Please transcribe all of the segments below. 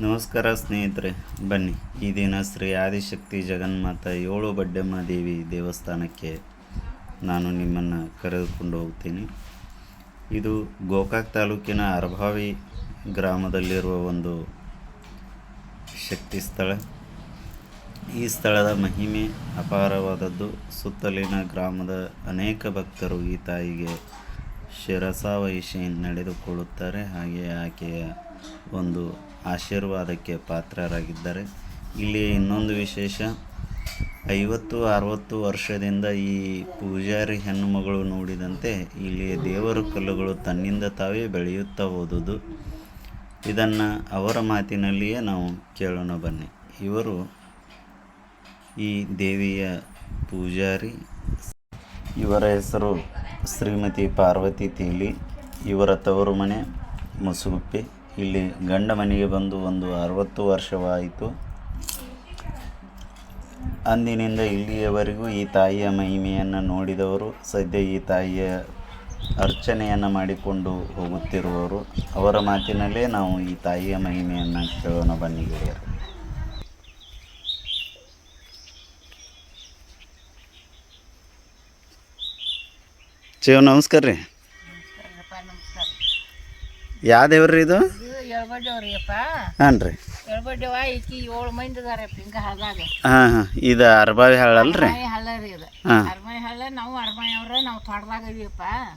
ನಮಸ್ಕಾರ ಸ್ನೇಹಿತರೆ, ಬನ್ನಿ. ಈ ದಿನ ಶ್ರೀ ಆದಿಶಕ್ತಿ ಜಗನ್ಮಾತ ಏಳು ಬಡ್ಡೆಮ್ಮ ದೇವಿ ದೇವಸ್ಥಾನಕ್ಕೆ ನಾನು ನಿಮ್ಮನ್ನು ಕರೆದುಕೊಂಡು ಹೋಗ್ತೀನಿ. ಇದು ಗೋಕಾಕ್ ತಾಲೂಕಿನ ಅರ್ಭಾವಿ ಗ್ರಾಮದಲ್ಲಿರುವ ಒಂದು ಶಕ್ತಿ ಸ್ಥಳ. ಈ ಸ್ಥಳದ ಮಹಿಮೆ ಅಪಾರವಾದದ್ದು. ಸುತ್ತಲಿನ ಗ್ರಾಮದ ಅನೇಕ ಭಕ್ತರು ಈ ತಾಯಿಗೆ ಶಿರಸಾವಹಿಸಿ ನಡೆದುಕೊಳ್ಳುತ್ತಾರೆ. ಹಾಗೆ ಆಕೆಯ ಒಂದು ಆಶೀರ್ವಾದಕ್ಕೆ ಪಾತ್ರರಾಗಿದ್ದಾರೆ. ಇಲ್ಲಿ ಇನ್ನೊಂದು ವಿಶೇಷ, ಐವತ್ತು ಅರವತ್ತು ವರ್ಷದಿಂದ ಈ ಪೂಜಾರಿ ಹೆಣ್ಣುಮಗಳು ನೋಡಿದಂತೆ ಇಲ್ಲಿ ದೇವರ ಕಲ್ಲುಗಳು ತನ್ನಿಂದ ತಾವೇ ಬೆಳೆಯುತ್ತಾ ಹೋದುದು. ಇದನ್ನು ಅವರ ಮಾತಿನಲ್ಲಿಯೇ ನಾವು ಕೇಳೋಣ ಬನ್ನಿ. ಇವರು ಈ ದೇವಿಯ ಪೂಜಾರಿ. ಇವರ ಹೆಸರು ಶ್ರೀಮತಿ ಪಾರ್ವತಿ ತೇಲಿ, ಇವರ ತವರು ಮನೆ, ಮುಸುಗುಪ್ಪೆ. ಇಲ್ಲಿ ಗಂಡ ಮನೆಗೆ ಬಂದು ಒಂದು ಅರವತ್ತು ವರ್ಷವಾಯಿತು. ಅಂದಿನಿಂದ ಇಲ್ಲಿಯವರೆಗೂ ಈ ತಾಯಿಯ ಮಹಿಮೆಯನ್ನು ನೋಡಿದವರು, ಸದ್ಯ ಈ ತಾಯಿಯ ಅರ್ಚನೆಯನ್ನು ಮಾಡಿಕೊಂಡು ಹೋಗುತ್ತಿರುವವರು. ಅವರ ಮಾತಿನಲ್ಲೇ ನಾವು ಈ ತಾಯಿಯ ಮಹಿಮೆಯನ್ನು ಕೇಳೋಣ, ಬನ್ನಿ ಗೆಳೆಯರು ಶಿವ ನಮಸ್ಕಾರ ರೀ. ಯಾವ ದೇವ್ರಿ ಇದು? ಹಾಂ ರೀ. ಹಾಂ ಹಾಂ. ಇದು ಅರ್ಬಾವಿ ಹಾಳಲ್ರಿ ಅರ್ಮಾಯಿ ಹಳ್ಳ ರೀ ಹಾ.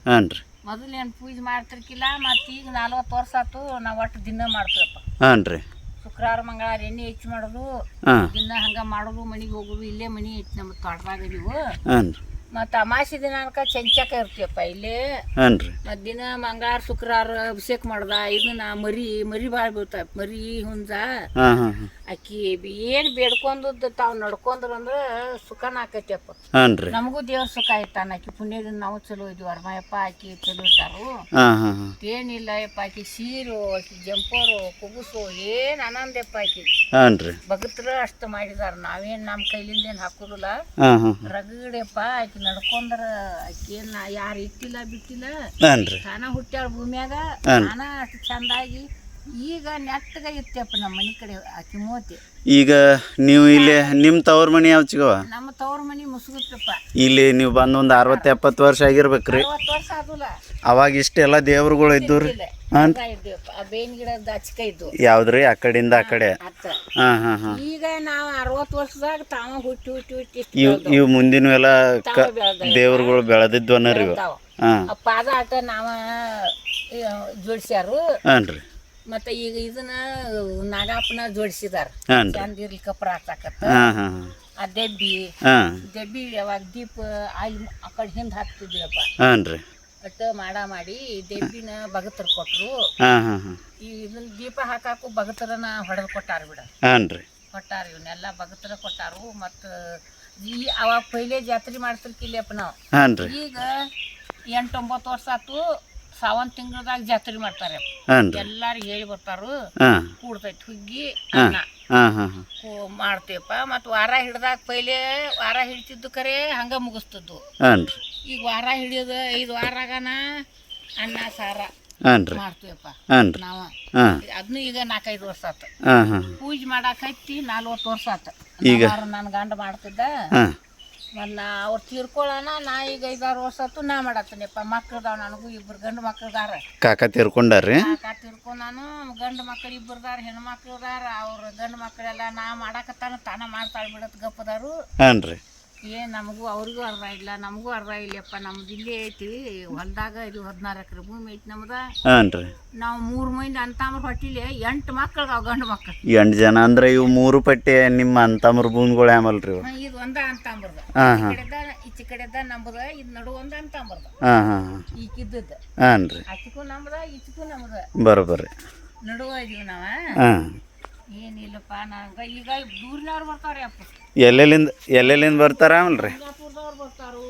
ಹಾಂ ರೀ. ಮೊದಲು ಏನು ಪೂಜೆ ಮಾಡ್ತಿರ್ಕಿಲ್ಲ ಮತ್ತು ಈಗ ನಲ್ವತ್ತು ವರ್ಷ ಆತು ನಾವು ಒಟ್ಟು ದಿನ ಮಾಡ್ತೀವಪ್ಪ. ಹಾಂ ರೀ. ಶುಕ್ರವಾರ ಮಂಗಳವಾರ ಎಣ್ಣೆ ಹೆಚ್ಚು ಮಾಡೋದು. ದಿನ ಹಂಗ ಮಾಡೋದು ಮನೆಗೆ ಹೋಗೋದು ಇಲ್ಲೇ ಮನೆ ಐತಿ ನಮ್ಮ ತೋಟದಾಗ ಇದೀವು. ಹಾಂ ರೀ. ಮತ್ತು ಅಮಾಸಿ ದಿನಾಂಕ ಚಂಚಕ ಇರ್ತೀವಪ್ಪ ಇಲ್ಲಿ. ಹಾಂ ರೀ ಮತ್ತು ದಿನ ಮಂಗಳವಾರ ಶುಕ್ರವಾರ ಅಭಿಷೇಕ ಮಾಡ್ದ. ಇದನ್ನ ಮರಿ ಮರಿ ಭಾಳ ಬೀಳ್ತಾವ ಮರಿ ಹುಂಜ ಹಾಂ ಹಾಂ ಹಾಂ. ಆಕಿ ಏನು ಬೇಡ್ಕೊಂಡದ್ದು ತಾವು ನಡ್ಕೊಂಡ್ರ ಅಂದ್ರೆ ಸುಖನ ಆಕೈತಿಯಪ್ಪ. ಹಾಂ ರೀ ನಮಗೂ ದೇವ್ರ ಸುಖ ಆಯ್ತಾನ ಆಕಿ ಪುಣ್ಯದಿಂದ ನಾವು ಚಲೋ ಇದ್ವಿ. ಅರ್ಮಯಪ್ಪ ಆಕಿ ಚಲೋ ಇಟ್ಟಾರು ಹಾಂ ಹಾಂ ಹಾಂ. ಏನಿಲ್ಲ ಯಪ್ಪ ಆಕಿ ಸೀರು ಆಕಿ ಜಂಪರು ಕುಗುಸು ಏನು ಆನಂದಪ್ಪ ಆಕಿ ಹಾಂ ರೀ ಭಗತ್ರ ಅಷ್ಟು ಮಾಡಿದಾರ. ನಾವೇನು ನಮ್ಮ ಕೈಲಿಂದ ಏನು ಹಾಕೋದಿಲ್ಲ. ಹಾಂ ಹಾಂ ರಗಡಪ್ಪ ಆಕಿ ನಡ್ಕೊಂಡ್ರ ಅಕ್ಕಿಯನ್ನ ಯಾರು ಇಟ್ಟಿಲ್ಲ ಬಿಟ್ಟಿಲ್ಲ. ಹಾಂ ರೀ ತಾನ ಹುಟ್ಟ್ಯಾಳ ಭೂಮಿಯಾಗ. ತಾನ ಅಷ್ಟು ಚಂದಾಗಿ ಈಗ ನೆಟ್ಟಗ ಇತ್ತಪ್ಪ ನಮ್ಮ ಮನೆ ಕಡೆ ಆಕಿ ಮೂತಿ. ಈಗ ನೀವು ಇಲ್ಲಿ ನಿಮ್ಮ ತವ್ರ ಮನೆ ಯಾವ ಚಿಗವ ನಮ್ಮ ತವ್ರ ಮನೆ ಮುಸುಗುತ್ತಪ್ಪ. ಇಲ್ಲಿ ನೀವು ಬಂದು ಒಂದು ಅರವತ್ತು ಎಪ್ಪತ್ತು ವರ್ಷ ಆಗಿರ್ಬೇಕ್ರಿ. ಅರವತ್ತು ವರ್ಷ ಆದಲ್ಲ ಅವಾಗ ಇಷ್ಟೆಲ್ಲ ದೇವ್ರುಗಳು ಇದ್ದು ರೀ ಹಾಂ? ಬೇವಿನ ಗಿಡದ ಹಚ್ಕ ಇದ್ದು ಯಾವ್ದ್ರಿ? ಆ ಕಡೆಯಿಂದ ಆ ಕಡೆ. ಅತ್ತ ಹಾಂ ಹಾಂ ಹಾಂ. ಈಗ ನಾವು ಅರವತ್ತು ವರ್ಷದಾಗ ತಾವ ಹುಟ್ಟಿ ಹುಟ್ಟಿ ಹುಟ್ಟಿ ಇವ್ ಇವು ಇವು ಮುಂದಿನವೆಲ್ಲ ಕ ತಾವ ಬೆಳ್ದ ದೇವ್ರುಗಳು ಬೆಳೆದಿದ್ದು ಅನ್ನರಿ ಇವು. ಬೆಳ್ದಾವ. ಹಾಂ. ಆ ಪಾದ ಆಟ ನಾವ ಜೋಡಿಸ್ಯಾರು. ಹಾಂ ರೀ. ಮತ್ತೆ ಈಗ ಇದನ್ನ ನಾಗಪ್ಪನ ಜೋಡಿಸಿದಾರ. ಹಾಂ ರೀ. ಚಂದ ಇರ್ಲಿ ಕಪ್ರ ಹಾಕತ್ತ ಹಾಂ ಹಾಂ ಆ ದೆಬ್ಬಿ. ಹಾಂ. ದೆಬ್ಬಿ ಯಾವಾಗ ದೀಪ ಅಲ್ಲಿ ಆ ಕಡೆ ಹಿಂದೆ ಹಾಕ್ತಿದ್ವಿಯಪ್ಪ. ಹಾಂ ರೀ. ಅಟ್ಟ ಮಾಡ ಮಾಡಿ ದೇವಿನ ಬಗತರ ಕೊಟ್ರು. ಹಾಂ ಹಾಂ ಹಾಂ. ಈ ಇದನ್ನ ದೀಪ ಹಾಕಾಕು ಬಗತರನ ಹೊಡೆದು ಕೊಟ್ಟಾರ ಬಿಡ. ಹಾನ್ರಿ ಕೊಟ್ಟಾರ ಇವನ್ನೆಲ್ಲ ಬಗತರ ಕೊಟ್ಟಾರು. ಮತ್ತ ಈ ಅವಾಗ ಪೈಲೆ ಜಾತ್ರೆ ಮಾಡ್ತಿರ್ಕಿಲ್ಲಪ್ಪ ನಾವು. ಹಾನ್ರಿ ಈಗ ಎಂಟೊಂಬತ್ತು ವರ್ಷ ಆತು ಸಾವನ್ ತಿಂಗಳದಾಗ ಜಾತ್ರೆ ಮಾಡ್ತಾರೆ. ಎಲ್ಲಾರು ಹೇಳಿ ಬರ್ತಾರು. ಹಾಂ. ಕೂಡ್ತೈತಿ ಹುಗ್ಗಿ ಅನ್ನ. ಹಾಂ ಹಾಂ ಮಾಡ್ತೀವಪ್ಪ ಮತ್ತು ವಾರ ಹಿಡ್ದಾಗ ಪೈಲೆ ವಾರ ಹಿಡ್ತಿದ್ದು ಕರೆ ಹಂಗ ಮುಗಿಸ್ತದ್ದು. ಹಾಂ ರೀ. ಈಗ ವಾರ ಹಿಡಿಯೋದು ಐದು ವಾರಾಗನ ಅನ್ನ ಸಾರ ಹಾಂ ರೀ. ಮಾಡ್ತೀವಪ್ಪ. ಹಾಂ ರೀ. ನಾವು ಹಾಂ. ಅದನ್ನು ಈಗ ನಾಲ್ಕೈದು ವರ್ಷ ಆತು. ಹಾಂ ಹಾಂ ಪೂಜೆ ಮಾಡಾಕ ಹತ್ತಿ ನಲ್ವತ್ತು ವರ್ಷ ಆತು. ಈಗ? ನನ್ನ ಗಂಡ ಮಾಡ್ತಿದ್ದ. ಹಾಂ. ಮತ್ತು ನಾ ಅವ್ರು ತೀರ್ಕೊಳ್ಳೋಣ ನಾ ಈಗ ಐದಾರು ವರ್ಷ ನಾ ಮಾಡತ್ತೀನಿಪ್ಪ ಮಕ್ಳದಾವ ನನಗೂ ಇಬ್ರು ಗಂಡು ಮಕ್ಳದಾರ. ಕಾಕ ತೀರ್ಕೊಂಡಾರ್ರಿ? ಕಾಕ ತೀರ್ಕೊ ನಾನು ಗಂಡು ಮಕ್ಳು ಇಬ್ಬರದಾರ ಹೆಣ್ಣು ಮಕ್ಳದಾರ ಅವ್ರ ಗಂಡು ಮಕ್ಕಳೆಲ್ಲ ನಾ ಮಾಡಾಕತ್ತಾನ ತಾನ ಮಾಡ್ತಾಳೆ ಬಿಡತ್ ಗಪ್ಪದಾರು ಏನ್ ನಮಗೂ ಅವ್ರಿಗೂ ಅರ್ಧ ಇಲ್ಲ ನಮಗೂ ಅರ್ಧ ಇಲ್ಲಪ್ಪ ನಮ್ದು ಇಲ್ಲೇ ಐತಿ ಹೊಲ್ದಾಗ ಇದು ಹದಿನಾರು ಎಕರೆ ಭೂಮಿ ಐತಿ ನಮ್ದ. ಹಾಂ ರೀ. ನಾವು ಮೂರು ಮಂದಿ ಅಂತಾಮ್ರ ಹೊಟ್ಟಿಲಿ ಎಂಟು ಮಕ್ಳು ಅವ್ ಗಂಡು ಮಕ್ಳು. ಎಂಟು ಜನ ಅಂದ್ರೆ ಇವು ಮೂರು ಪಟ್ಟಿ ನಿಮ್ಮ ಅಂತಾಮ್ರ ಭೂಮಿಗಳು ಆಮಲ್ರಿ ಇವು? ಇದು ಒಂದ ಅಂತಾಮ್ರದ. ಹಾಂ ಹಾಂ. ಕಡೆದ ಈಚೆ ಕಡೆದ ನಮ್ದ ಇದು ನಡು ಒಂದ ಅಂತಾಮ್ರದ. ಹಾಂ ಹಾಂ ಹಾಂ. ಈಕಿದ್ದದ ಹಾಂ ರೀ. ಆಚಿಗೂ ನಮ್ದ ಈಚಗೂ ನಮ್ದ. ಬರೋಬರ್ರಿ ನಡುವ ಇದೀವಿ ನಾವ. ಹಾಂ. ಏನಿಲ್ಲಪ್ಪ ನಂಗ ಈಗ ದೂರಿನವ್ರು ಬರ್ತಾರೆ ಅಪ್ಪ. ಎಲ್ಲೆಲ್ಲಿಂದ ಎಲ್ಲೆಲ್ಲಿಂದ ಬರ್ತಾರ ಅಲ್ರಿ ಸಿಂಗಾಪುರದವ್ರು ಬರ್ತಾರು.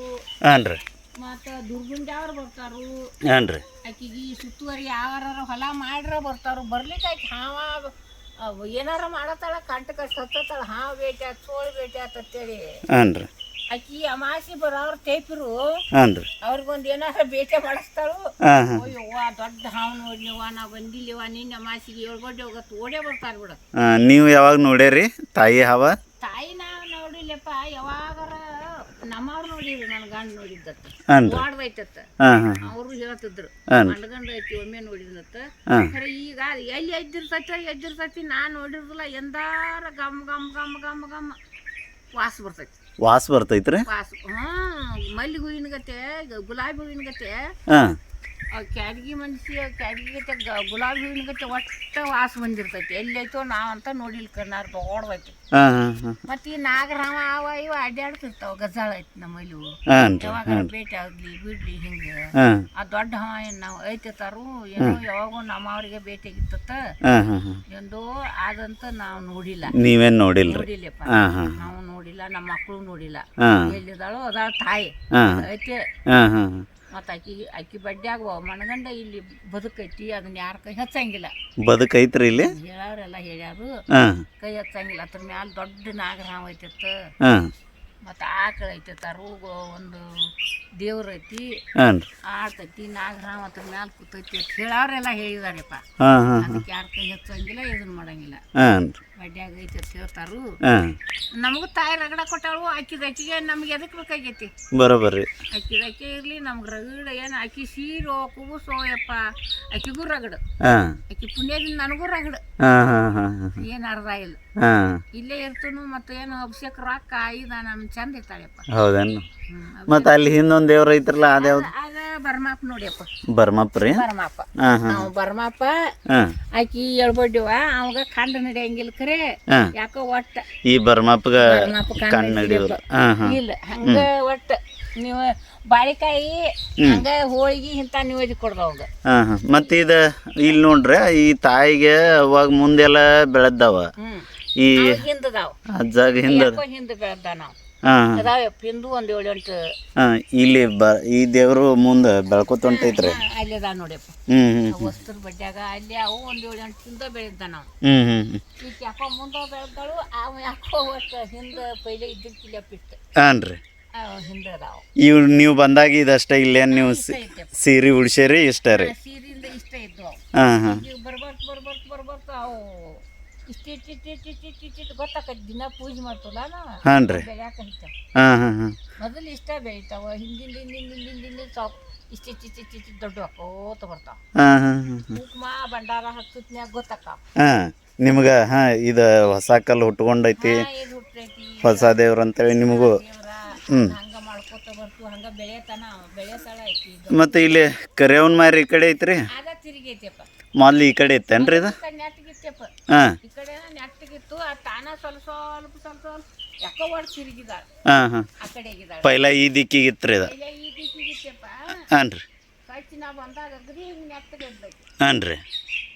ಹಾಂ ರೀ ಮತ್ತು ದುರ್ಗುಂಜಾವ್ರು ಬರ್ತಾರು. ಹಾಂ ರೀ ಆಕಿಗೆ ಈ ಸುತ್ತುವರಿ ಯಾವಾರ ಹೊಲ ಮಾಡ್ರ ಬರ್ತಾರು. ಬರ್ಲಿಕ್ಕೆ ಆಕಿ ಹಾವ ಅವ್. ಏನಾರ ಮಾಡತ್ತಾಳ ಕಂಟಕ ಸತ್ತತ್ತಾಳ ಹಾವು ಬೇಟೆ ಆತ್ ಸೋಳು ಬೇಟೆ ಆತ್ ಅಂತೇಳಿ. ಹಾಂ ರೀ ಆಕಿ ಅಮಾಸಿ ಬರೋರು ತೇಪಿರು ಹಾಂ ರೀ ಅವ್ರಿಗೊಂದು ಏನಾರ ಬೇಟೆ ಮಾಡಿಸ್ತಾಳು. ಹಾಂ ಹಾಂ. ಅಯ್ಯವ್ವ ದೊಡ್ಡ ಹಾವು ನೋಡ್ಲಿವ ನಾ ಬಂದಿಲ್ಲಿವ ನಿನ್ನ ಅಮಾಸಿಗೆ ಏಳ್ಗೊಡ್ಡೆ ಹೋಗತ್ತು ಓಡೇ ಬರ್ತಾರ ಬಿಡ. ನೀವು ಯಾವಾಗ ನೋಡ್ಯಾರಿ? ತಾಯಿ ಹಾವ? ತಾಯಿ ನಾವು ನೋಡಿಲ್ಲಪ್ಪ ಯಾವಾಗಾರ ನಮ್ಮವ್ರು ನೋಡಿದ್ರು ನನ್ನ ಗಂಡ ನೋಡಿದ್ದತ್ತ. ಹಾಂ ರೀ ವಾಡ್ದೈತತ್ತ ಹಾಂ ಹಾಂ ಅವರು ಹೇಳ್ತಿದ್ರು. ಹಾಂ ಗಂಡ ಐತಿ ಒಮ್ಮೆ ನೋಡಿದ್ನತ್ತ. ಹಾಂ. ಖರೆ ಈಗ ಎಲ್ಲಿ ಎದ್ದಿರ್ತೈತಿ ಎದ್ದಿರ್ತೈತಿ ನಾ ನೋಡಿರ್ದಿಲ್ಲ ಎಂದಾರ ಗಮ್ ಗಮ್ ಗಮ್ ಗಮ್ ಗಮ್ ವಾಸ ಬರ್ತೈತಿ. ವಾಸ ಬರ್ತೈತ್ರಿ? ವಾಸ ಹ್ಞೂ ಮಲ್ಲಿಗೆ ಹೂವಿನ ಗತೆ ಗುಲಾಬಿ ಹೂವಿನ ಗತೆ. ಆ ಕ್ಯಾರಿಗೆ ಮನ್ಸಿ ಕ್ಯಾರಿಗೆ ಗುಲಾಬಿ ಹೂವಿನಗತ್ತೆ ಒಟ್ಟು ವಾಸ ಬಂದಿರ್ತೈತಿ. ಎಲ್ಲೈತೋ ನಾವಂತ ನೋಡಿಲ್ ಕಣ್ಣಾರ್ ತಗೊಡ್ಬೇಕು ಮತ್ತೆ ಈ ನಾಗರಾಮ ಅವ ಇವ ಅಡ್ಡಾಡ್ತಿರ್ತಾವ ಗಜಾಳ ಐತಿ ನಮ್ಮಲ್ಲಿ ಯಾವಾಗ ಬೇಟೆ ಆಗ್ಲಿ ಬಿಡ್ಲಿ ಹಿಂಗ. ಆ ದೊಡ್ಡ ಹವ ಏನ್ ನಾವು ಐತಿರ್ತಾರು ಏನೋ ಯಾವಾಗೂ ನಮ್ಮ ಅವ್ರಿಗೆ ಭೇಟಿ ಆಗಿತ್ತ ಎಂದು ಆದಂತ ನಾವು ನೋಡಿಲ್ಲ. ನೀವೇನ್ ನೋಡಿಲ್ಲ ನೋಡಿಲ್ಲಪ್ಪ. ನಾವು ನೋಡಿಲ್ಲ ನಮ್ಮ ಮಕ್ಕಳು ನೋಡಿಲ್ಲ. ಎಲ್ಲಿದಾಳೋ ಅದ ತಾಯಿ. ಐತೆ. ಮತ್ತು ಅಕ್ಕಿ ಅಕ್ಕಿ ಬಡ್ಡ್ಯಾಗ ಮನಗಂಡ ಇಲ್ಲಿ ಬದುಕೈತಿ ಅದನ್ನ ಯಾರ ಕೈ ಹಚ್ಚಂಗಿಲ್ಲ. ಬದುಕೈತ್ರಿ ಇಲ್ಲಿ? ಹೇಳವ್ರೆಲ್ಲ ಹೇಳ್ಯಾರು. ಕೈ ಹಚ್ಚಂಗಿಲ್ಲ ಅದ್ರ ಮ್ಯಾಲ ದೊಡ್ಡ ನಾಗರಾಮ ಐತಿತ್ತ. ಮತ್ತು ಆಕಳ ಐತೈತಾರು ಒಂದು ದೇವ್ರ ಐತಿ. ಆಡ್ತೈತಿ ನಾಗರಾಮ ಅದ್ರ ಮ್ಯಾಲ ಕೂತೈತಿ ಅಂತ ಹೇಳವ್ರೆಲ್ಲ ಹೇಳಿದಾರೆಪ್ಪ. ಅದಕ್ಕೆ ಯಾರ ಕೈ ಹಚ್ಚಂಗಿಲ್ಲ ಇದನ್ನ ಮಾಡಂಗಿಲ್ಲ. ಬಡ್ಡ್ಯಾಗ ಐತಿ ಅಂತ ಹೇಳ್ತಾರು. ಹಾಂ. ನಮಗೂ ತಾಯಿ ರಗಡ ಕೊಟ್ಟಾಳು ಆಕಿದ ಅಕ್ಕಿಗೆ ನಮ್ಗೆ ಎದಕ್ಕೆ ಬೇಕಾಗೈತಿ? ಬರೋಬರ್ರಿ ಆಕಿದ ಅಕ್ಕಿ ಇರಲಿ ನಮ್ಗೆ ರಗಡ ಏನು ಅಕ್ಕಿ ಸೀರೋ ಕೂಸೋ ಯಪ್ಪ ಅಕ್ಕಿಗೂ ರಗಡ. ಹಾಂ. ಆಕಿ ಪುಣ್ಯದಿಂದ ನನಗೂ ರಗಡ. ಹಾಂ ಹಾಂ ಹಾಂ ಹಾಂ. ಏನು ಅರ್ಧ ಇಲ್ಲ. ಹಾಂ. ಇಲ್ಲೇ ಇರ್ತನು ಮತ್ತು ಏನು ಅಭಿಷೇಕ ರೊಕ್ಕ ಇದ ನಮ್ಮ ಚಂದ ಇರ್ತಾಳೆಪ್ಪ. ಹೌದೇನು ಮತ್ತೆ ಮತ್ತು ಅಲ್ಲಿ ಹಿಂದೊಂದು ದೇವ್ರ ಐತ್ರಲ್ಲ ಅದ್ಯಾವ್ದು ಅದ ಬರ್ಮಾಪ್ ನೋಡಿಯಪ್ಪ ಬರ್ಮಪ್ಪ ರೀ? ಬರ್ಮಾಪ. ಹಾಂ ಹಾಂ. ನಾವು ಬರ್ಮಾಪ ಹಾಂ. ಆಕಿ ಹೇಳ್ಬಡ್ಡಿವ ಅವಾಗ ಕಂಡು ನಡೆಯಂಗಿಲ್ಲ ಖರೆ ಹಾಂ. ಯಾಕೋ ಒಟ್ಟ. ಈ ಬರ್ಮಪ್ಪಗ ಬರ್ಮಾಪ ಕಣ್ಣು ನಡಿಯೋರು ಹಾಂ ಹಾಂ. ಇಲ್ಲ ಹಂಗ ಒಟ್ಟ. ನೀವು ಬಾಳಿಕಾಯಿ ಹಂಗ ಹೋಳಿಗೆ ಇಂಥ ನಿವೇದಿ ಕೊಡ್ದವಾಗ ಹಾಂ ಹಾಂ. ಮತ್ತು ಇದು ಇಲ್ಲಿ ನೋಡ್ರಿ ಈ ತಾಯಿಗೆ ಅವಾಗ ಮುಂದೆಲ್ಲ ಬೆಳೆದವ ಹ್ಮ್. ಈ ಹಿಂದದಾವ್. ಅಜ್ಜಾಗ ಹಿಂದ ಹಿಂದ ಬೆಳ್ದ ನಾವು. ಹಾಂ. ಅದಾವ ಹಿಂದೂ ಒಂದು ಏಳು ಎಂಟು ಹಾಂ ಇಲ್ಲಿ ಬ ಈ ದೇವರು ಮುಂದೆ ಬೆಳ್ಕೊತ ಹೊಂಟೈತ್ರಿ. ಅಲ್ಲಿ ಅದಾವ ನೋಡಪ್ಪ ಹ್ಞೂ ಹ್ಞೂ ವಸ್ತ್ರ ಬಡ್ಡ್ಯಾಗ ಅಲ್ಲಿ ಅವು ಒಂದ್ ಏಳು ಎಂಟು ಹಿಂದ ಬೆಳೆದ ನಾವು. ಹ್ಞೂ ಹ್ಞೂ ಹ್ಞೂ ಈಗ ಯಾಕೋ ಮುಂದೆ ಬೆಳೆದಳು ಅವ ಯಾಕೋ ಒಟ್ಟು ಹಿಂದ ಪೈಲೆ ಇದ್ದಿರ್ಕಿಲ್ಲ ಬಿಟ್ಟು ಹಾಂ ರೀ. ಹಿಂದ ಅದಾವ. ಇವ್ ನೀವು ಬಂದಾಗ ಇದಷ್ಟೇ ಇಲ್ಲೇನು ನೀವು ಸೀರಿ ಐತೆಪ್ಪ ಸೀರೆ ಉಡ್ಸೇರಿ ಇಷ್ಟ ರೀ. ಸೀರೆಯಿಂದ ಇಷ್ಟ ಇದ್ವು ಹಾಂ ಹಾಂ. ಬರ್ಬರ್ತ ಬರ್ಬರ್ತ ಬರ್ಬರ್ತ ಅವು. ಗೊತ್ತಾಕೈತಿ ದಿನ ಪೂಜೆ ಮಾಡ್ತಲ್ಲ ಹಾಂ ರೀ ಹಾಂ ಹಾಂ ಹಾಂ ಇಷ್ಟ ಹಿಂದಿಂದ ಇಷ್ಟ ದೊಡ್ಡ ಹಾಂ ಹಾಂ ಹಾಂ ಭಂಡಾರ ಹಾಂ ನಿಮ್ಗೆ ಹಾಂ ಇದು ಹೊಸ ಕಲ್ಲು ಹುಟ್ಕೊಂಡೈತಿ ಹೊಸ ದೇವ್ರು ಅಂತೇಳಿ ನಿಮಗೂ ಹ್ಞೂ ಮಾಡ್ಕೋತ ಮತ್ತು ಇಲ್ಲಿ ಕರೆಯವನ್ ಮಾರಿ ಈ ಕಡೆ ಐತ್ರಿ ಮೊದ್ಲು ಈ ಕಡೆ ಇತ್ತೇನ್ರಿ ಇದು ಹಾಂ. ಈ ಕಡೆ ನೆಟ್ಟಗಿತ್ತು ಆ ತಾನ ಸ್ವಲ್ಪ ಸ್ವಲ್ಪ ಸ್ವಲ್ಪ ಸ್ವಲ್ಪ ಯಾಕೋ ಒಡ್ ತಿರುಗಿದಾಳ. ಹಾಂ ಆ ಪೈಲ ಈ ದಿಕ್ಕಿಗಿತ್ತು ಇದು ಇಲ್ಲ ಈ ದಿಕ್ಕಿಗಿತ್ತಪ್ಪ ಹಾಂ ರೀ ಕಚ್ಚಿ ನಾ ಬಂದಾಗ ಅಗದಿ ಹಿಂಗೆ ನೆಟ್ಟಗಿದ್ದೈತಿ ಹಾಂ ರೀ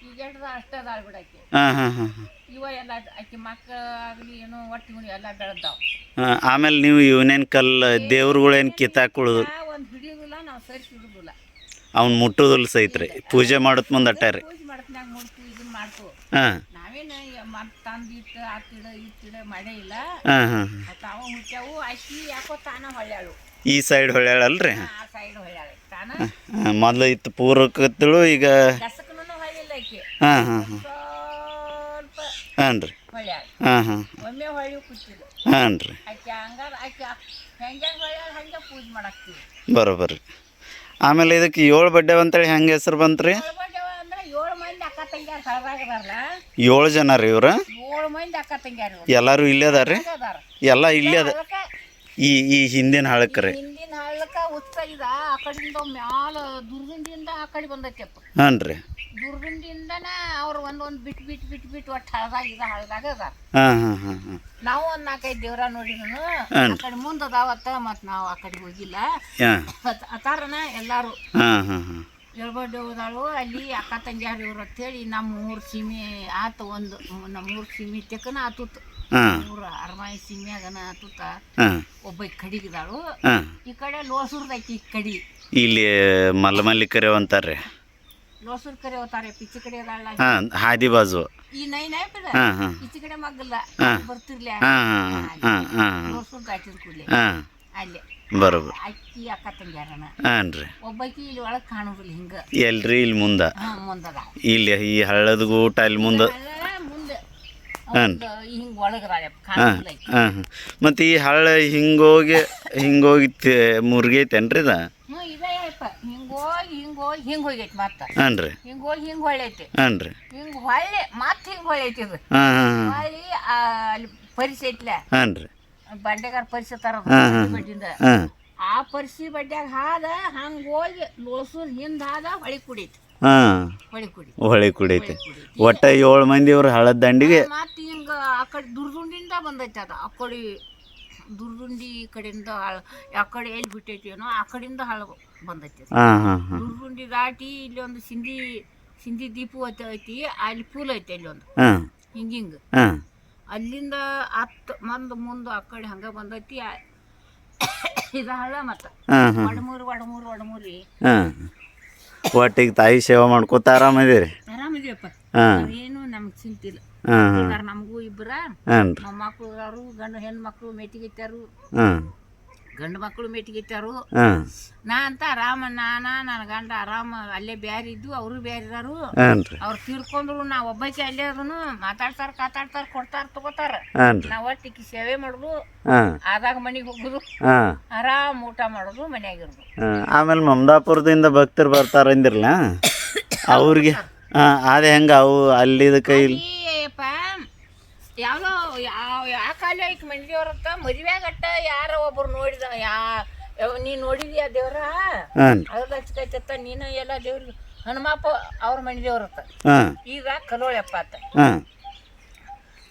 ಈಗ ಎಡ್ದ ಅಷ್ಟದಾಳ ಬಿಡಾಕಿ ಹಾಂ ಹಾಂ ಹಾಂ ಹಾಂ. ಇವ ಎಲ್ಲ ಆಕಿ ಮಕ್ಕಳ ಆಗಲಿ ಏನೋ ಒಟ್ಟು ಇವನು ಎಲ್ಲ ಬೆಳೆದಾವ್. ಹಾಂ ಆಮೇಲೆ ನೀವು ಇವನೇನು ಕಲ್ಲು ದೇವ್ರುಗಳೇನು ಕಿತ್ತಾಕೊಳ್ಳೋದು ಒಂದು ಹಿಡಿಯೋದಿಲ್ಲ ನಾವು ಸರಿಸಿ ಹಿಡಿದಿಲ್ಲ ಅವ್ನು ಮುಟ್ಟುದಿಲ್ಲ ಸೈತ್ರಿ ಪೂಜೆ ಮಾಡೋದ್ ಮುಂದೆ ಪೂಜೆ ಹಾಂ. ನಾವೇನು ಮತ್ತೆ ತಂದು ಇಟ್ಟು ಆತಿಡ ಇಟ್ಟಿಡ ಮಾಡೇ ಇಲ್ಲ. ಹಾಂ ಹಾಂ ತಾವ ಹುಟ್ಟ್ಯಾವು ಆಕಿ ಯಾಕೋ ತಾನ ಹೊಳ್ಯಾಳು. ಈ ಸೈಡ್ ಹೊಳ್ಯಾಳಲ್ರಿ? ಆ ಸೈಡ್ ಹೊಳ್ಯಾಳ. ತಾನ? ಮೊದಲು ಇತ್ತು ಪೂರ್ವಕತ್ತಳು ಈಗ ಕಸಕನೂ ಹೊಳಿಲ್ಲ ಆಕಿ. ಹಾಂ ಹಾಂ ಹಾಂ. ಸ್ವಲ್ಪ ಹಾಂ ರೀ ಹೊಳ್ಯಾಳ. ಹಾಂ ಹಾಂ ಒಮ್ಮೆ ಹಾಂ ರೀ ಆಕಿ ಹಂಗಾರ ಆಕಿ ಹೆಂಗೆ ಹೊಳ್ಯಾಳ ಹಂಗೆ ಪೂಜೆ ಮಾಡಾಕ್ತೀವಿ. ಬರೋಬ್ಬರಿ ಆಮೇಲೆ ಇದಕ್ಕೆ ಏಳು ಬಡ್ಡೆ ಅಂತೇಳಿ ಹೆಂಗೆ ಹೆಸರು ಅಂದ್ರೆ ಏಳು ತಂಗ್ಯಾರ ಹಳದಾಗದಾರಲ್ಲ ಏಳು ಜನ ರೀ ಇವ್ರು. ಏಳು ಮಂದಿ ಅಕ್ಕ ತಂಗ್ಯಾರ ಎಲ್ಲರೂ ಇಲ್ಲೇ ಅದಾರ ರೀ? ಅದಾರ. ಎಲ್ಲ ಇಲ್ಲೇ ಅದ ಅದಕ್ಕೆ ಈ ಈ ಹಿಂದಿನ ಹಳಕ್ಕೆ ರೀ. ಹಿಂದಿನ ಹಳ್ಳಕ್ಕ ಇದ ಆ ಕಡೆಯಿಂದ ಮ್ಯಾಲ ದುರ್ದಿಂಡಿಯಿಂದ ಆ ಕಡೆ ಬಂದೈತೆಪ್ಪ. ಹಾಂ ರೀ. ದುರ್ದಿಂಡಿಂದನ ಅವ್ರು ಒಂದೊಂದು ಬಿಟ್ಟು ಬಿಟ್ಟು ಬಿಟ್ಟು ಬಿಟ್ಟು ಒಟ್ಟು ಹಳದಾಗ ಅದಾರ. ಹಾಂ ಹಾಂ ಹಾಂ ಹಾಂ ನಾವು ಒಂದು ನಾಲ್ಕೈದು ದೇವ್ರ ನೋಡಿದನು. ಆ ಕಡೆ ಮುಂದೆ ಅದಾವತ್ತ ಮತ್ತು ನಾವು ಆ ಕಡೆ ಹೋಗಿಲ್ಲ. ಹಾಂ ಮತ್ ಅತಾರನ ಎಲ್ಲಾರು. ಹಾಂ ಹಾಂ ಹಾಂ ಹೇಳ್ಬಡ್ಡಿ ಹೋದಾಳು ಅಲ್ಲಿ ಅಕ್ಕ ತಂಗಿಯಾರು ಇವ್ರು ಅಂತೇಳಿ ನಮ್ಮ ಮೂರು ಸೀಮೆ ಆತು ಒಂದು ನಮ್ಮ ಮೂರು ಸೀಮೆ ತೆಕ್ಕನ ಆತುತ್ತು. ಮೂರು ಊರು ಅರಮಾಯಿ ಸೀಮೆಯಾಗನ ಆತುತ್ತ. ಒಬ್ಬ ಕಡಿಗಿದಾಳು. ಈ ಕಡೆ ಲೋಸೂರ್ದೈತಿ ಈ ಕಡಿ. ಇಲ್ಲಿ ಮಲ್ಲಮಲ್ಲಿ ಕರೆವ್ ಅಂತಾರೆ. ಲೋಸೂರ್ ಕರೆ ಹೋಗ್ತಾರೆ ಪಿಚ್ಚಿ ಕಡೆ ಹಾಂ ಹಾದಿ ಬಾಜು. ಈ ನೈ ನೈ ಬಿಡ ಈಚೆ ಕಡೆ ಮಗ್ಗಲ್ಲ. ಬರ್ತಿರ್ಲಿ ಲೋಸುರ್ ದಾಟಿದ ಕೂಡಲೇ. ಅಲ್ಲೇ. ಬರೋಬ್ಬರ ಅಕ್ಕಿ ಅಕ್ಕ ತಂಗ್ಯಾರನ. ಹಾಂ ರೀ. ಒಬ್ಬಾಕಿ ಇಲ್ಲಿ ಒಳಗೆ ಕಾಣುದಿಲ್ಲ ಹಿಂಗ. ಎಲ್ರಿ ಇಲ್ಲಿ ಮುಂದೆ? ಮುಂದದ ಇಲ್ಲಿ ಈ ಹಳ್ಳದ ಊಟ ಇಲ್ಲಿ ಮುಂದೆ? ಅಲ್ಲ ಮುಂದೆ. ಹಾಂ. ಹಿಂಗ ಹಾಂ ಕಾಣುದಿಲ್ಲ ಆಕಿ. ಹಾಂ ಹಾಂ ಮತ್ತು ಈ ಹಳ್ಳ ಹಿಂಗೋಗಿ ಹಿಂಗೋಗಿ ಮುರುಗೈತೇನ್ರಿ ಇದು? ಹ್ಞೂ ಇದೇ ಯಪ್ಪ ಹಿಂಗೋಗಿ ಹಿಂಗೋಗಿ ಹಿಂಗ್ ಹೋಗೈತಿ ಮತ್ತೆ. ಹಾಂ ರೀ. ಹಿಂಗೋಗಿ ಹಿಂಗ್ ಹೊಳ್ಳೈತಿ. ಹಾಂ ರೀ. ಹಿಂಗ್ ಹೊಳ್ಳಿ ಮತ್ತೆ ಹಿಂಗ್ ಹೊಳ್ಳೈತಿ ಇದು. ಹಾಂ ಹಾಂ ಹಾಂ. ಹೊಳ್ಳಿ ಆ, ಅಲ್ಲಿ ಪರಿಸಿ ಐತ್ಲ ಹಾಂ ರೀ. ಬಂಡೆಗಾರ ಪರಿಸಿ ತರ ಬಡ್ಡಿಂದ ಆ ಪರಿಸಿ ಬಡ್ಡ್ಯಾಗ ಹಾದ ಹಂಗ ಹೋಗಿ ಲೋಸೂರ್ ಹಿಂದ ಹಾದ ಹೊಳಿ ಕುಡಿತು. ಹಾಂ. ಹೊಳಿ ಕುಡಿ ಹೊಳಿ ಕುಡೈತಿ. ಒಟ್ಟ ಏಳು ಮಂದಿ ಅವ್ರ ಹಳದ ದಂಡಿಗೆ ಮತ್ತ ಹಿಂಗ ಆ ಕಡೆ ದುರ್ದುಂಡಿಂದ ಬಂದೈತಿ ಅದ. ಆ ಕಡೆ ದುರ್ದುಂಡಿ ಕಡೆಯಿಂದ ಹಳ ಆ ಕಡೆ ಎಲ್ಲಿ ಬಿಟ್ಟೈತಿ ಏನೋ ಆ ಕಡೆಯಿಂದ ಹಳ ಬಂದೈತಿ ದುರ್ದುಂಡಿ ದಾಟಿ ಇಲ್ಲಿ ಒಂದು ಸಿಂಧಿ ಸಿಂಧಿ ದೀಪ ಐತಿ ಅಲ್ಲಿ ಪೂಲ್ ಐತಿ ಅಲ್ಲಿ ಒಂದು. ಹಿಂಗ ಅಲ್ಲಿಂದ ಹತ್ತು ಮಂದ್ ಮುಂದೆ ಆ ಕಡೆ ಹಂಗ ಬಂದೈತಿ ಇದು ಹಳ್ಳ ಮತ್ತ. ಒಡಮೂರು ಒಡಮೂರು ಒಡಮೂರಿ ಹಾಂ ಒಟ್ಟಿಗೆ ತಾಯಿ ಸೇವೆ ಮಾಡ್ಕೋತ ಆರಾಮದಿರಿ ಆರಾಮಿದೀವಪ್ಪ ಏನು ನಮ್ಗೆ ಚಿಂತಿಲ್ಲ. ನಮಗೂ ಇಬ್ಬರ ಮೊಮ್ಮಕ್ಕಳು ಗಂಡು ಹೆಣ್ಣು ಮಕ್ಕಳು ಮೇಟಿಗಿತ್ತಾರು ಹಾಂ ಗಂಡು ಮಕ್ಕಳು ಹಾಂ. ನಾ ಅಂತ ಆರಾಮ ನಾನ ನನ್ನ ಗಂಡ ಆರಾಮ ಅಲ್ಲೇ ಬ್ಯಾರ ಇದ್ದು ಅವರು ಬ್ಯಾರಿದಾರು ಅವ್ರು ತೀರ್ಕೊಂಡ್ರು ನಾ ಒಬ್ಬಕ್ಕೆ ಅಲ್ಲೇ ಅದನು ಮಾತಾಡ್ತಾರ ಕಾತಾಡ್ತಾರ ಕೊಡ್ತಾರ ತಗೋತಾರ. ನಾ ಒಟ್ಟಿಗೆ ಸೇವೆ ಮಾಡುದು ಆದಾಗ ಮನೆಗೆ ಹೋಗುದು ಆರಾಮ್ ಊಟ ಮಾಡುದು ಮನ್ಯಾಗಿರೋದು ಆಮೇಲೆ ಮಮದಾಪುರದಿಂದ ಭಕ್ತರು ಬರ್ತಾರ ಅಂದಿರಲ್ಲ ಅವ್ರಿಗೆ ಅದೇ ಹೆಂಗ ಅವು ಅಲ್ಲಿದ ಕೈಲಿ ಅಯ್ಯಪ್ಪ ಯಾವನೋ ಯಾವ ಯಾ ಕಾಲ ಐಕ್ ಮಂದಿಯವ್ರತ್ತ ಮದುವೆಗಟ್ಟ ಯಾರ ಒಬ್ರು ನೋಡಿದ ಯಾ ಯಾವ- ನೀ ನೋಡಿದ್ಯಾ ದೇವ್ರ? ಹಾಂ. ನೀನ ಹಚ್ಕೈತತ್ತ ನೀನು ಎಲ್ಲ ದೇವ್ರಿಗೆ ಹನುಮಪ್ಪ ಅವ್ರ ಮನೆ ದೇವ್ರತ್ತ ಹಾಂ. ಈಗ ಕಲೋಳಪ್ಪ ಅತ್ತ ಹಾಂ.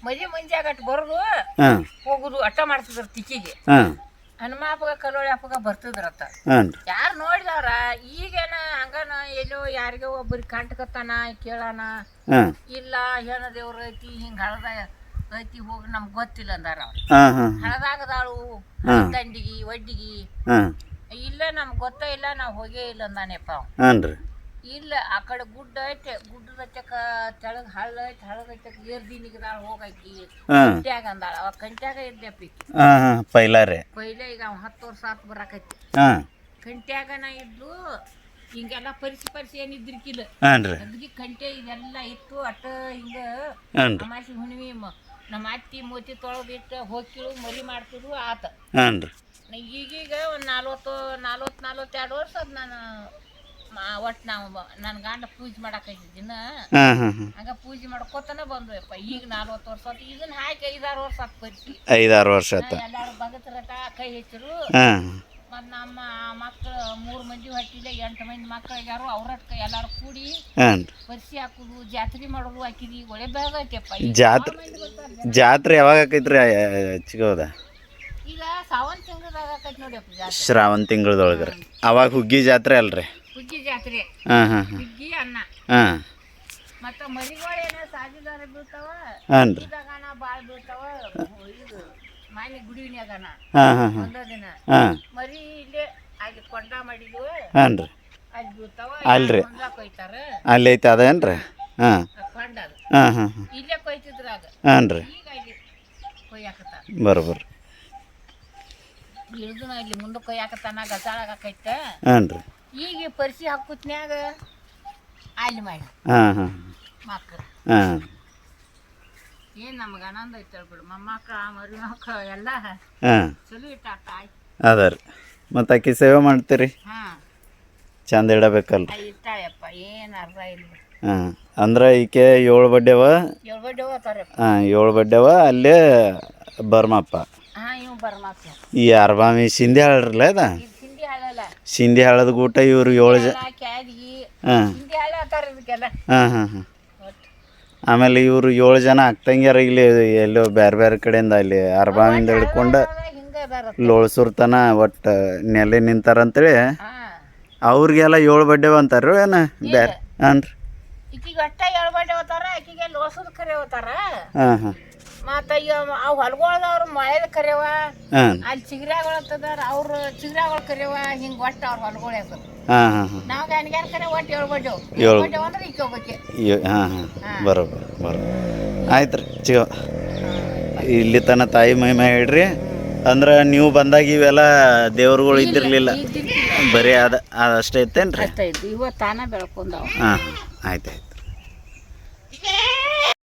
ಮದುವೆ ಮುಂಜಾಗಟ್ ಬರೋದು ಹಾಂ. ಹೋಗುದು ಅಟ್ಟ ಮಾಡ್ತಿದ್ರು ತಿಕ್ಕಿಗೆ. ಹಾಂ. ಹನುಮಪ್ಪಗ ಕಲೋಳಪ್ಪಗ ಬರ್ತಿದ್ರತ್ತ ಹಾಂ. ಯಾರು ನೋಡಿದವ್ರ? ಈಗೇನ ಹಂಗನ ಎಲ್ಲೋ ಯಾರಿಗೋ ಒಬ್ಬರಿಗೆ ಕಂಟ್ಕತ್ತಾನ ಕೇಳಾನ? ಹಾಂ. ಇಲ್ಲ ಏನ ದೇವ್ರ ಐತಿ ಹಿಂಗ ಹಳದ ಐತಿ ಹೋಗಿ ನಮ್ಗೆ ಗೊತ್ತಿಲ್ಲ ಅಂದಾರ ಅವ್ರು. ಹಾಂ ಹಾಂ ಹಳದಾಗದಾಳು ಹಾಂ. ದಂಡಿಗಿ ಒಡ್ಡಿಗಿ ಹಾಂ. ಇಲ್ಲ ನಮ್ಗೆ ಗೊತ್ತೇ ಇಲ್ಲ ನಾವು ಹೋಗೇ ಇಲ್ಲ ಅಂದಾನೆಪ್ಪ ಅವ ಹಾಂ ರೀ ಇಲ್ಲ ಆ ಕಡೆ ಗುಡ್ಡ ಐತೆ ಗುಡ್ಡದ ಚಕ ತೆಳಗ್ ಹಳ್ಳ ಐತೆ ಹಳ್ಳದ ಚಕ ಏರ್ದಿನಿಗದಾಳ ಹೋಗಾಕಿ ಹಾಂ. ಕಂಟ್ಯಾಗ ಅಂದಾಳ ಅವ ಕಂಟ್ಯಾಗ ಇದ್ದೆಪ್ಪಿ ಹಾಂ ಹಾಂ ಪೈಲ ರೀ ಪೈಲೆ ಈಗ ಅವ ಹತ್ತು ವರ್ಷ ಆತ್ ಬರಾಕೈತಿ ಕಂಟ್ಯಾಗ ಕಂಟ್ಯಾಗನ ಇದ್ಲು ಹಿಂಗೆಲ್ಲ ಪರಿಸಿ ಪರಿಸಿ ಏನಿದ್ರಿಕಿಲ್ಲ ಹಾಂ ರೀ ಅದಕ್ಕೆ ಕಂಟೆ ಇದೆಲ್ಲ ಇತ್ತು ಅಟ್ಟ ಹಿಂಗ ಹಾಂ ರೀ ಅಮಾಸಿ ಹುಣ್ಣಿಮೆ ಮ- ನಮ್ಮ ಅತ್ತಿ ಮೂತಿ ತೊಳೆದಿಟ್ಟು ಹೋಗಿಳು ಮರಿ ಮಾಡ್ತಿದ್ರು ಆತ. ಹಾಂ ರೀ ಈಗೀಗ ಒಂದು ನಲ್ವತ್ತು ನಲ್ವತ್ತು ನಲ್ವತ್ತೆರಡು ವರ್ಷ ಅದು ನಾನು ಒಟ್ಟು ನಾವು ನನ್ನ ಗಂಡ ಪೂಜೆ ಮಾಡಕ್ಕಾಗಿದ್ದಿನ ಹಾಂ ಹಾಂ ಹಾಂ. ಹಂಗ ಪೂಜೆ ಮಾಡ್ಕೋತನ ಬಂದ್ವಪ್ಪ. ಈಗ ನಲ್ವತ್ತು ವರ್ಷ ಆತು. ಇದನ್ನ ಹಾಕಿ ಐದಾರು ವರ್ಷ ಆತ್ ಪರಿಸಿ ಐದಾರು ವರ್ಷ ಆತ. ಎಲ್ಲಾರು ಭಗತ್ರಟ ಕೈ ಹೆಚ್ಚರು ಹಾಂ. ಮತ್ತು ನಮ್ಮ ಮಕ್ಕಳು ಮೂರು ಮಂದಿ ಹೊಟ್ಟಿಲೆ ಎಂಟು ಮಂದಿ ಮಕ್ಕಳು ಯಾರು ಅವ್ರಟ್ಕ ಎಲ್ಲಾರು ಕೂಡಿ ಹಾಂ. ಪರಿಸಿ ಹಾಕುದು ಜಾತ್ರೆ ಮಾಡೋದು ಹಾಕಿದ್ವಿ ಒಳ್ಳೆ ಬೇಗ ಐತೆಪ್ಪ ಜಾತ್ರೆ ಜಾತ್ರೆ ಯಾವಾಗ ಆಕೈತ್ರಿ ಚಿಗೋದ ಈಗ ಸಾವನ್ ತಿಂಗಳದಾಗ ಆಕೈತಿ ನೋಡಿಯಪ್ಪ ಜಾತ್ರೆ. ಶ್ರಾವಣ ತಿಂಗಳದೊಳಗೆ ರೀ ಅವಾಗ ಹುಗ್ಗಿ ಜಾತ್ರೆ ಅಲ್ರಿ? ಹುಗ್ಗಿ ಜಾತ್ರೆ. ಹಾಂ ಹಾಂ ಹಾಂ. ಹುಗ್ಗಿ ಅನ್ನ. ಹಾಂ. ಮತ್ತೆ ಮರಿಗಳು ಏನೋ ಸಾಜಿದಾರ ಬೀಳ್ತಾವ ಹಾಂ ರೀ ಭಾಳ ಬೀಳ್ತಾವ ಇದು ಮಾನಿ ಗುಡಿನ್ಯಾಗನ ಹಾಂ ಹಾಂ ಹಾಂ. ಒಂದ ದಿನ. ಹಾಂ. ಮರಿ ಇಲ್ಲೇ ಅಲ್ಲಿ ಕೊಂಡ ಮಾಡಿದ್ವು. ಹಾಂ ರೀ ಅಲ್ರಿ. ಅಲ್ಲಿ ಐತೆ ಅದೇನ್ರಿ ಹಾಂ. ರೀ ಈಗ ಇಲ್ಲಿ ಮುಂದೆ ಕೊಯ್ಯಾಕತ್ತಾನ ಗಸಾಳಾಗೈತ ಹಾಂ ರೀ ಈಗ ಪರಿಸಿ ಹಾಕುತ್ನ್ಯಾಗ ಅಲ್ಲಿ ಮಾಡಿ. ಹಾಂ ಹಾಂ ಹಾಂ. ಏನು ನಮ್ಗೆ ಆನಂದ ಐತೆ ಬಿಡು. ಮೊಮ್ಮಕ್ಕಳ ಮರಿ ಮಕ್ಕಳು ಎಲ್ಲ ಹಾಂ. ಚಲೋ ಇಟ್ಟಾರ ತಾಯಿ. ಅದ ರೀ. ಮತ್ತು ಆಕಿ ಸೇವೆ ಮಾಡ್ತೀರಿ? ಹಾಂ. ಚಂದ ಇಡಬೇಕಲ್ಲ ಇರ್ತಾಳೆಪ್ಪ ಏನು ಅರ್ಧ ಇಲ್ಲ. ಹಾಂ. ಅಂದ್ರೆ ಈಕೆ ಏಳು ಬಡ್ಡೆವ ಏಳು ಬಡ್ಡೆ ಹಾಂ ಏಳು ಬಡ್ಡೆವ ಅಲ್ಲೇ ಬರ್ಮಪ್ಪ. ಹಾಂ ಇವ್ ಬರ್ಮಾತ ಈ ಅರ್ಬಾಮಿ ಸಿಂಧಿ ಹಾಳ್ರಲ್ಲ ಅದ? ಇದು ಸಿಂಧಿ ಹಾಳಲ್ಲ. ಸಿಂಧಿ ಹಾಳದ ಗೂಟ ಇವ್ರು ಏಳು ಜನ ಕ್ಯಾದಿಗಿ ಹಾಂ. ಹಾಳ ಇದಕ್ಕೆಲ್ಲ ಹಾಂ ಹಾಂ. ಆಮೇಲೆ ಇವರು ಏಳು ಜನ ಅಕ್ಕಂಗ್ಯಾರ ಇಲ್ಲಿ ಎಲ್ಲೋ ಬೇರೆ ಬೇರೆ ಕಡೆಯಿಂದ ಅಲ್ಲಿ ಅರ್ಬಾಂದ ಹಿಡ್ಕೊಂಡು ಲೋಳ್ಸೂರ್ ತನ ಒಟ್ಟು ನೆಲೆ ನಿಂತಾರಂತೇಳಿ. ಅವ್ರಿಗೆಲ್ಲ ಏಳು ಬಡ್ಡೆ ಅಂತಾರ ಏನು? ಬೇರೆ ಹಾಂ ರೀ ಹಾಂ ಹಾಂ. ಮತ್ತು ಅವು ಹೊಲ್ಗೊಳ್ದವ್ರು ಮಳೆದ ಕರೆವ ಹಾಂ. ಅಲ್ಲಿ ಅಂತದಾರ ಅವ್ರು ಚಿಗ್ರ್ಯಾಗಳು ಕರೆವ ಹಿಂಗೆ ಒಟ್ಟು ಅವ್ರು ಹೊಲ್ಗೊಳೆ ಹಾಕೋದು ಹಾಂ ಹಾಂ ಹಾಂ. ನಾವು ಗಂಡ್ಗ್ಯಾರ ಕರೆ ಒಟ್ಟು ಏಳು ಬಡ್ಡೆ ಏಳು. ಏಳು ಅಂದ್ರೆ ಈಕೆ ಹೋಗ್ಬೇಕೆ ಹಾಂ ಹಾಂ. ಬರೋಬ್ಬರ ಬರೋಬ್ಬರ. ಆಯ್ತು ರೀ ಚಿಗೋ. ಇಲ್ಲಿ ತನ ತಾಯಿ ಮಹಿಮೆ ಹೇಳ್ರಿ. ಅಂದ್ರೆ ನೀವು ಬಂದಾಗ ಇವೆಲ್ಲ ದೇವ್ರುಗಳು ಇದ್ದಿರಲಿಲ್ಲ. ಬರೀ ಅದ ಅಷ್ಟೇ ಇತ್ತೇನ್ರಿ? ಅಷ್ಟೇ ಇದ್ದು ತಾನ ಬೆಳ್ಕೊಂಡವ. ಹಾಂ ಆಯ್ತು ಆಯ್ತು.